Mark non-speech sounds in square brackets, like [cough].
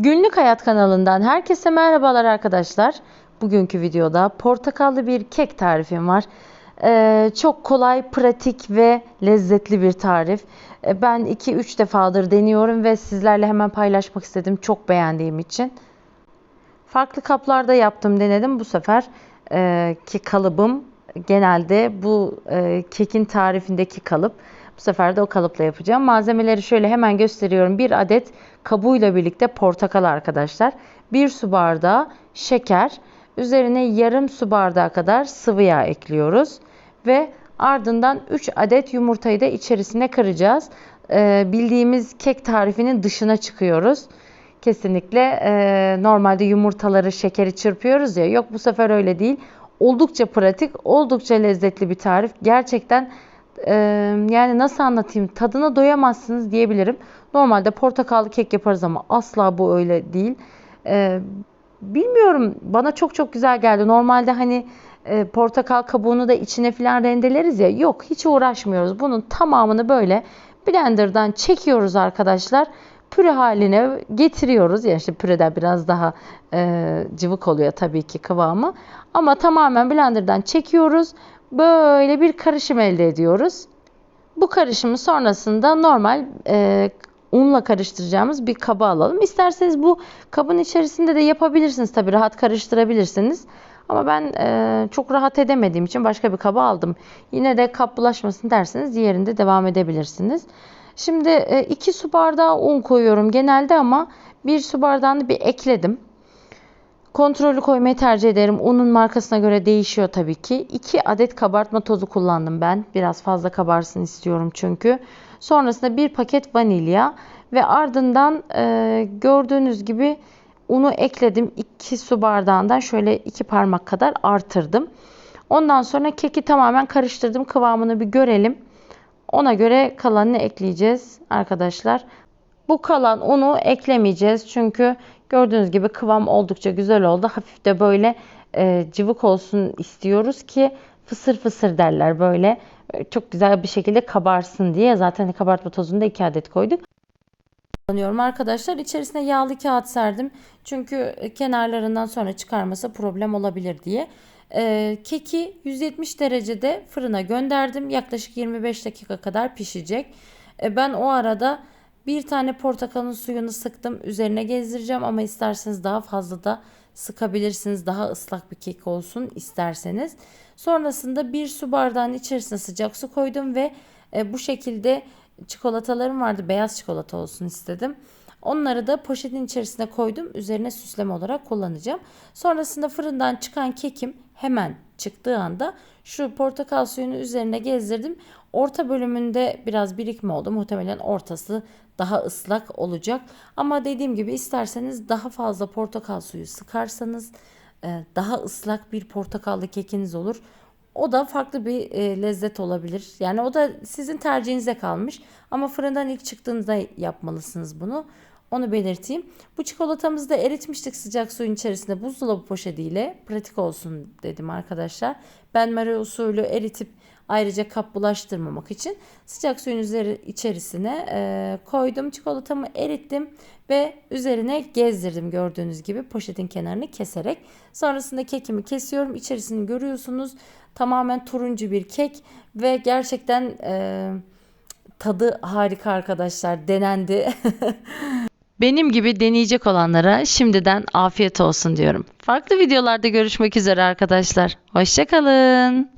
Günlük Hayat kanalından herkese merhabalar arkadaşlar. Bugünkü videoda portakallı bir kek tarifim var. Ee, çok kolay, pratik ve lezzetli bir tarif. Ee, ben 2-3 defadır deniyorum ve sizlerle hemen paylaşmak istedim çok beğendiğim için. Farklı kaplarda yaptım denedim. Bu sefer e, ki kalıbım genelde bu e, kekin tarifindeki kalıp. Bu sefer de o kalıpla yapacağım. Malzemeleri şöyle hemen gösteriyorum. Bir adet kabuğuyla birlikte portakal arkadaşlar. Bir su bardağı şeker. Üzerine yarım su bardağı kadar sıvı yağ ekliyoruz. Ve ardından 3 adet yumurtayı da içerisine kıracağız. Ee, bildiğimiz kek tarifinin dışına çıkıyoruz. Kesinlikle e, normalde yumurtaları şekeri çırpıyoruz ya. Yok bu sefer öyle değil. Oldukça pratik, oldukça lezzetli bir tarif. Gerçekten e, yani nasıl anlatayım tadına doyamazsınız diyebilirim. Normalde portakallı kek yaparız ama asla bu öyle değil. E, bilmiyorum bana çok çok güzel geldi. Normalde hani e, portakal kabuğunu da içine falan rendeleriz ya. Yok hiç uğraşmıyoruz. Bunun tamamını böyle blenderdan çekiyoruz arkadaşlar. Püre haline getiriyoruz. Yani işte püreden biraz daha e, cıvık oluyor tabii ki kıvamı. Ama tamamen blenderdan çekiyoruz. Böyle bir karışım elde ediyoruz. Bu karışımı sonrasında normal e, unla karıştıracağımız bir kaba alalım. İsterseniz bu kabın içerisinde de yapabilirsiniz tabii rahat karıştırabilirsiniz. Ama ben e, çok rahat edemediğim için başka bir kaba aldım. Yine de kap bulaşmasın derseniz diğerinde devam edebilirsiniz. Şimdi 2 e, su bardağı un koyuyorum genelde ama 1 su bardağını bir ekledim. Kontrollü koymayı tercih ederim. Unun markasına göre değişiyor tabii ki. 2 adet kabartma tozu kullandım ben. Biraz fazla kabarsın istiyorum çünkü. Sonrasında bir paket vanilya ve ardından e, gördüğünüz gibi unu ekledim. 2 su bardağından şöyle 2 parmak kadar artırdım. Ondan sonra keki tamamen karıştırdım. Kıvamını bir görelim. Ona göre kalanını ekleyeceğiz arkadaşlar. Bu kalan unu eklemeyeceğiz. Çünkü gördüğünüz gibi kıvam oldukça güzel oldu. Hafif de böyle e, cıvık olsun istiyoruz ki fısır fısır derler böyle. E, çok güzel bir şekilde kabarsın diye. Zaten kabartma tozunu da 2 adet koyduk kullanıyorum arkadaşlar. İçerisine yağlı kağıt serdim. Çünkü kenarlarından sonra çıkarması problem olabilir diye. Ee, keki 170 derecede fırına gönderdim. Yaklaşık 25 dakika kadar pişecek. Ee, ben o arada bir tane portakalın suyunu sıktım. Üzerine gezdireceğim ama isterseniz daha fazla da sıkabilirsiniz. Daha ıslak bir kek olsun isterseniz. Sonrasında bir su bardağının içerisine sıcak su koydum ve e, bu şekilde çikolatalarım vardı. Beyaz çikolata olsun istedim. Onları da poşetin içerisine koydum. Üzerine süsleme olarak kullanacağım. Sonrasında fırından çıkan kekim hemen çıktığı anda şu portakal suyunu üzerine gezdirdim. Orta bölümünde biraz birikme oldu. Muhtemelen ortası daha ıslak olacak. Ama dediğim gibi isterseniz daha fazla portakal suyu sıkarsanız e, daha ıslak bir portakallı kekiniz olur. O da farklı bir e, lezzet olabilir. Yani o da sizin tercihinize kalmış. Ama fırından ilk çıktığında yapmalısınız bunu. Onu belirteyim. Bu çikolatamızı da eritmiştik sıcak suyun içerisinde buzdolabı poşetiyle. Pratik olsun dedim arkadaşlar. Ben Mario usulü eritip ayrıca kap bulaştırmamak için sıcak suyun üzeri içerisine e, koydum. Çikolatamı erittim ve üzerine gezdirdim gördüğünüz gibi poşetin kenarını keserek. Sonrasında kekimi kesiyorum. İçerisini görüyorsunuz. Tamamen turuncu bir kek ve gerçekten e, tadı harika arkadaşlar. Denendi. [laughs] Benim gibi deneyecek olanlara şimdiden afiyet olsun diyorum. Farklı videolarda görüşmek üzere arkadaşlar. Hoşçakalın.